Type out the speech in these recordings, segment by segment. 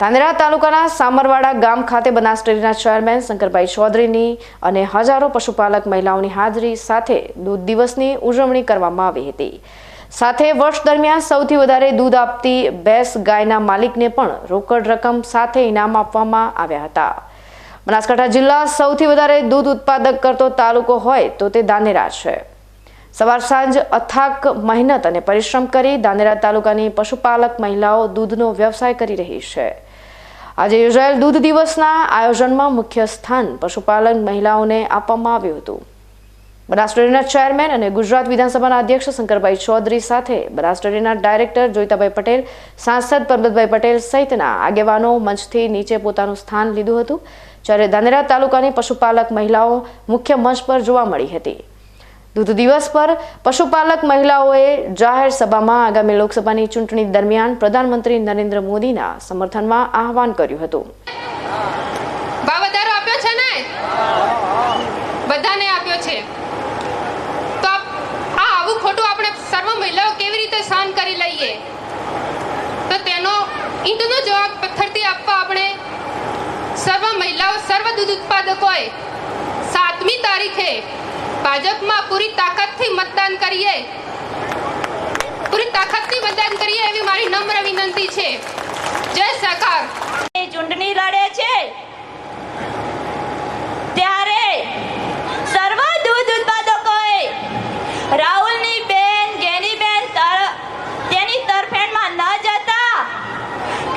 ધાનેરા તાલુકાના સામરવાડા ગામ ખાતે બનાસ ડેરીના ચેરમેન શંકરભાઈ ચૌધરીની અને હજારો પશુપાલક મહિલાઓની હાજરી સાથે દૂધ દિવસની ઉજવણી કરવામાં આવી હતી. સાથે વર્ષ દરમિયાન સૌથી વધારે દૂધ આપતી ભેંસ ગાયના માલિકને પણ રોકડ રકમ સાથે ઇનામ આપવામાં આવ્યા હતા. બનાસકાંઠા જિલ્લા સૌથી વધારે દૂધ ઉત્પાદક કરતો તાલુકો હોય તો તે ધાનેરા છે. સવાર સાંજ અથાક મહેનત અને પરિશ્રમ કરી ધાનેરા તાલુકાની પશુપાલક મહિલાઓ દૂધનો વ્યવસાય કરી રહી છે. આજે યોજાયેલ દૂધ દિવસના આયોજનમાં મુખ્ય સ્થાન પશુપાલન મહિલાઓને આપવામાં આવ્યું હતું. બનાસડેરીના ચેરમેન અને ગુજરાત વિધાનસભાના અધ્યક્ષ શંકરભાઈ ચૌધરી સાથે બનાસડેરીના ડાયરેક્ટર જોઈતાભાઈ પટેલ, સાંસદ પરબતભાઈ પટેલ સહિતના આગેવાનો મંચથી નીચે પોતાનું સ્થાન લીધું હતું, જ્યારે ધાનેરા તાલુકાની પશુપાલક મહિલાઓ મુખ્ય મંચ પર જોવા મળી હતી. દૂધ દિવસ પર પશુપાલક મહિલાઓએ જાહેર સભામાં આગામી લોકસભાની ચૂંટણી દરમિયાન પ્રધાનમંત્રી નરેન્દ્ર મોદીના સમર્થનમાં આહવાન કર્યું હતું. બધાને આપ્યો છે. તો આ આવું ખોટું આપણે સર્વ મહિલાઓ કેવી રીતે સહન કરી લઈએ? તો તેનો ઈંટનો જવાબ પથ્થરથી આપવા આપણે સર્વ મહિલાઓ, સર્વ દૂધ ઉત્પાદકોએ સાતમી તારીખે ભાજપમાં પૂરી તાકાતથી મતદાન કરીએ. પૂરી તાકાતથી મતદાન કરીએ એવી મારી નમ્ર વિનંતી છે. જય સરકાર ચૂંટણી લડે છે ત્યારે સર્વ દૂધ ઉત્પાદકોએ રાહુલની બેન ગેનીબેન તર- તેની તરફેણમાં ન જતા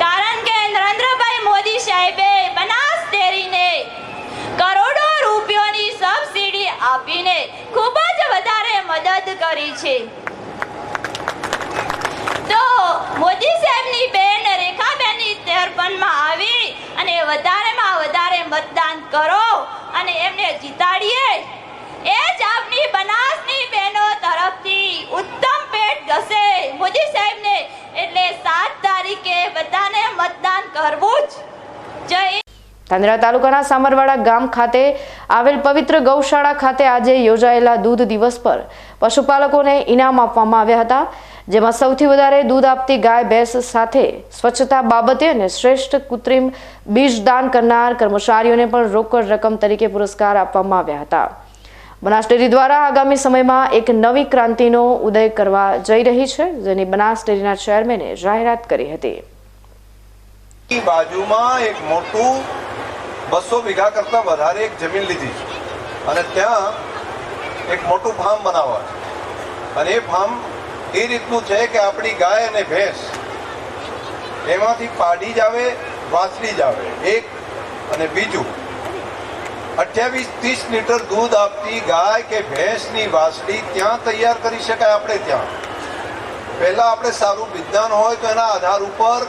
કારણ કે નરેન્દ્રભાઈ મોદી સાહેબે બનાસ ડેરીને કરોડો રૂપિયોની સબસિડી આપીને ખૂબ જ વધારે કરી છે. તો મોદી સાહેબની બેન રેખાબેનની તર્પણમાં આવી અને વધારેમાં વધારે મતદાન કરો અને એમને જીતાડીએ. એ જ આપની બનાસની બહેનો તરફથી ઉત્તમ પેટ જશે મોદી સાહેબને એટલે સાત તારીખે બધાને મતદાન કરવું જ. જય ધાનેરા તાલુકાના સામરવાડા ગામ ખાતે આવેલ પવિત્ર ગૌશાળા ખાતે આજે યોજાયેલા દૂધ દિવસ પર પશુપાલકોને ઇનામ આપવામાં આવ્યા હતા, જેમાં સૌથી વધારે દૂધ આપતી ગાય ભેંસ સાથે સ્વચ્છતા બાબતે અને શ્રેષ્ઠ કૃત્રિમ બીજ દાન કરનાર કર્મચારીઓને પણ રોકડ રકમ તરીકે પુરસ્કાર આપવામાં આવ્યા હતા. બનાસ ડેરી દ્વારા આગામી સમયમાં એક નવી ક્રાંતિનો ઉદય કરવા જઈ રહી છે, જેની બનાસ ડેરીના ચેરમેને જાહેરાત કરી હતી. બાજુમાં એક મોટું બસો વીઘા કરતા વધારે એક જમીન લીધી છે. અને ત્યાં એક મોટું ફાર્મ બનાવવા અને એ ફાર્મ એ રીતનું છે કે આપણી ગાય અને ભેંસ એમાંથી પાડી જ આવે, વાંસળી જ આવે. એક અને બીજું, અઠ્યાવીસ ત્રીસ લીટર દૂધ આપતી ગાય કે ભેંસની વાસળી ત્યાં તૈયાર કરી શકાય આપણે ત્યાં. પહેલાં આપણે સારું વિજ્ઞાન હોય તો એના આધાર ઉપર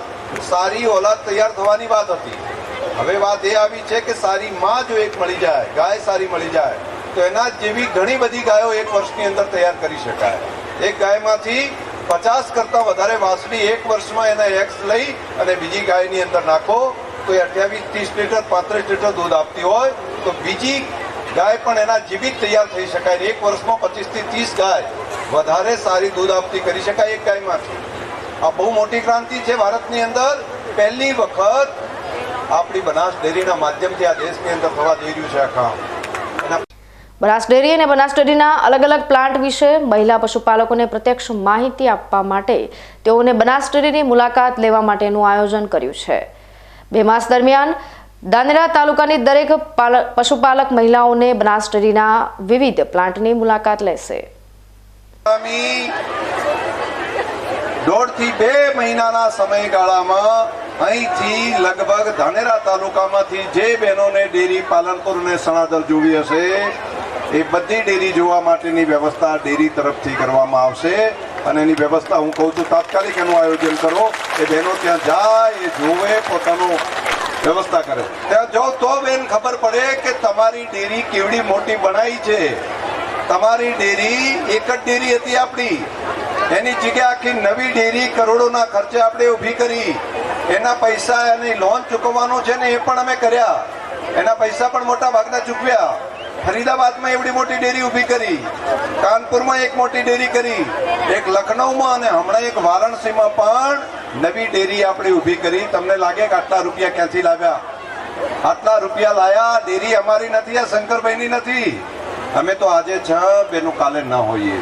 સારી ઓલાદ તૈયાર થવાની વાત હતી. હવે વાત એ આવી છે કે સારી માં જો એક મળી જાય, ગાય સારી મળી જાય, તો એના જેવી ઘણી બધી ગાયો એક વર્ષની અંદર તૈયાર કરી શકાય. એક ગાયમાંથી પચાસ કરતાં વધારે વાસળી એક વર્ષમાં એના એક્સ લઈ અને બીજી ગાયની અંદર નાખો, તો એ અઠ્યાવીસ, ત્રીસ લીટર, પાંત્રીસ લીટર દૂધ આપતી હોય, તો બીજી ગાય પણ એના જીવિત તૈયાર થઈ શકાય એક વર્ષમાં પચીસથી ત્રીસ ગાય વધારે સારી દૂધ આપતી કરી શકાય એક ગાયમાંથી. આ બહુ મોટી ક્રાંતિ છે ભારતની અંદર. પહેલી વખત આપણી બનાસ ડેરીના માધ્યમથી આ દેશની અંદર થવા જઈ રહ્યું છે આ કામ. બનાસ ડેરી અને બનાસ ડેરીના અલગ અલગ પ્લાન્ટ વિશે મહિલા પશુપાલકોને પ્રત્યક્ષ માહિતી આપવા માટે તેઓને બનાસ ડેરીની મુલાકાત લેવા માટેનું આયોજન કર્યું છે. બે માસ દરમિયાન દાનેરા તાલુકાની દરેક પશુપાલક મહિલાઓને બનાસ ડેરીના વિવિધ પ્લાન્ટની મુલાકાત લેશે. દોઢથી બે મહિનાના સમયગાળામાં અહીંથી લગભગ ધાનેરા તાલુકામાંથી જે બહેનોને ડેરી પાલનપુર અને સણાદર જોવી હશે, એ બધી ડેરી જોવા માટેની વ્યવસ્થા ડેરી તરફથી કરવામાં આવશે. અને એની વ્યવસ્થા હું કહું છું, તાત્કાલિક એનું આયોજન કરો. એ બહેનો ત્યાં જાય, એ જોવે, પોતાનું વ્યવસ્થા કરે. ત્યાં જો તો બેન ખબર પડે કે તમારી ડેરી કેવડી મોટી બનાવી છે. તમારી ડેરી એક જ ડેરી હતી આપણી. એની જગ્યાએ આખી નવી ડેરી કરોડોના ખર્ચે આપણે ઊભી કરી. એના પૈસા એની લોન ચૂકવવાનું છે ને એ પણ અમે કર્યા. એના પૈસા પણ મોટા ભાગના ચૂકવ્યા. ફરીદાબાદમાં એવડી મોટી ડેરી ઊભી કરી. કાનપુરમાં એક મોટી ડેરી કરી. એક લખનૌમાં અને હમણાં એક વારાણસીમાં પણ નવી ડેરી આપણે ઊભી કરી. તમને લાગે કે આટલા રૂપિયા ક્યાંથી લાવ્યા? આટલા રૂપિયા લાયા, ડેરી અમારી નથી, આ શંકરભાઈની નથી. અમે તો આજે છ બેનું કાલે ન હોઈએ.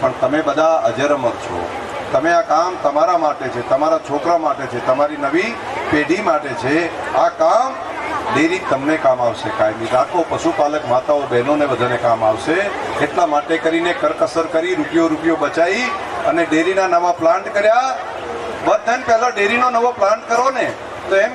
પણ તમે બધા અજરમર છો. તમે આ કામ તમારા માટે છે, તમારા છોકરા માટે છે, તમારી નવી પેઢી માટે છે. આ કામ ડેરી તમને કામ આવશે કાયમી. રાખો પશુપાલક માતાઓ, બહેનોને બધાને કામ આવશે. એટલા માટે કરીને કરકસર કરી, રૂપિયો રૂપિયો બચાવી અને ડેરીના નવા પ્લાન્ટ કર્યા. બધાને પહેલાં ડેરીનો નવો પ્લાન્ટ કરો ને. તો એમ